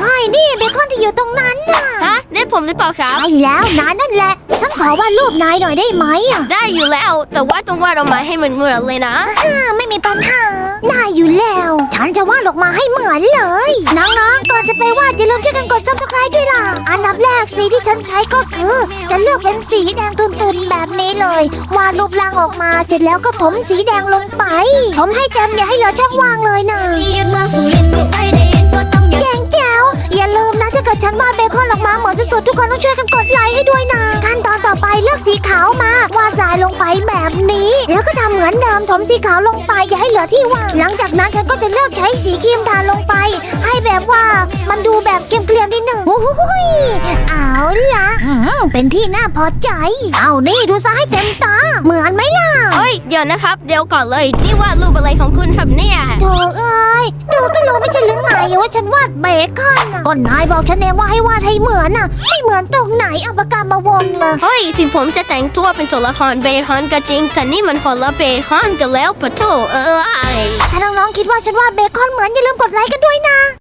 ใช่นี่เบคอนที่อยู่ตรงนั้นน่ะฮะได้ผมหรือเปล่าครับ ใช่แล้วนายนั่นแหละ ฉันขอวาดรูปนายหน่อยได้ไหมอะได้อยู่แล้ว แต่ว่าต้องวาดออกมาให้มันเหมือนเลยนะอ่าไม่มีปัญหาได้อยู่แล้ว ฉันจะวาดออกมาให้เหมือนเลย น้องๆก่อนจะไปวาดอย่าลืมช่วยกันกด subscribe ด้วยล่ะ อันดับแรกสีที่ฉันใช้ก็คือ จะเลือกเป็นสีแดงตุนๆแบบนี้เลยวาดรูปร่างออกมาเสร็จแล้วก็ถมสีแดงลงไป ผมให้เต็มอย่าให้เหลือช่องว่างเลยนะยืนเมือง อนสดๆทุกคนต้องช่วยกันกดไลค์ให้ด้วยนะขั้นตอนต่อไปเลือกสีขาวมาวาดลายลงไปแบบนี้ แล้วก็ทำเหมือนเดิมถมสีขาวลงไปอย่าให้เหลือที่ว่างหลังจากนั้นฉันก็จะเลือกใช้สีครีมทาลงไป ให้แบบว่ามันดูแบบเกลียมๆนิดหนึ่งโอ้โหเอาละเป็นที่น่าพอใจ เอานี่ดูซะให้เต็มตา เหมือนไหมล่ะ เฮ้ยเดี๋ยวนะครับ เดี๋ยวก่อนเลย นี่วาดรูปอะไรของคุณครับเนี่ยโถเอ้ยดูก็รู้ไม่ใช่หรือไงว่าฉันวาดเบคอนน่ะก็นายบอกฉันเองว่าให้วาดให้เหมือนน่ะ ไม่เหมือนตรงไหนเอาปากกามาวงเลยเฮ้ยถึงผมจะแต่งตัวเป็นตัวละครเบคอนก็จริง แต่นี่มันคนละเบคอนกันแล้วปะโถเอ้ย ถ้าน้องๆคิดว่าฉันวาดเบคอนเหมือนอย่าลืมกดไลค์กันด้วยนะ